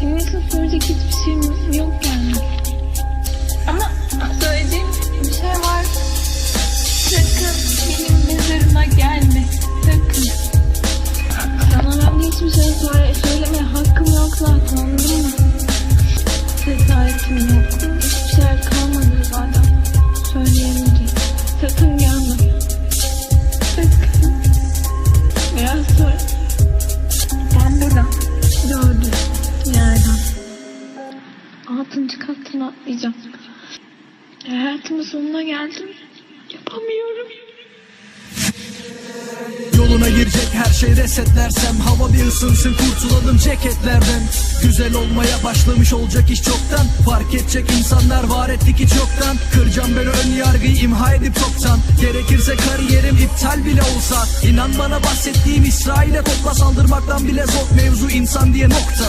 Senin için söyleyecek hiçbir şeyim yok yani. Ama söylediğim bir şey var. Sakın benim mezarıma gelme. Sakın. Sana ben hiçbir şey söyle, söylemeye hakkım yok zaten anladın mı? Cesaretim yok. Altıncı kattan atlayacağım. Hayatımın sonuna geldim. Yapamıyorum. Yoluna girecek her şey resetlersem Hava bir ısınsın kurtulalım ceketlerden Güzel olmaya başlamış olacak iş çoktan Fark edecek insanlar var ettik hiç yoktan Kıracağım ben ön yargıyı imha edip çoktan Gerekirse kariyerim iptal bile olsa İnan bana bahsettiğim İsrail'e topla saldırmaktan bile zor Mevzu insan diye nokta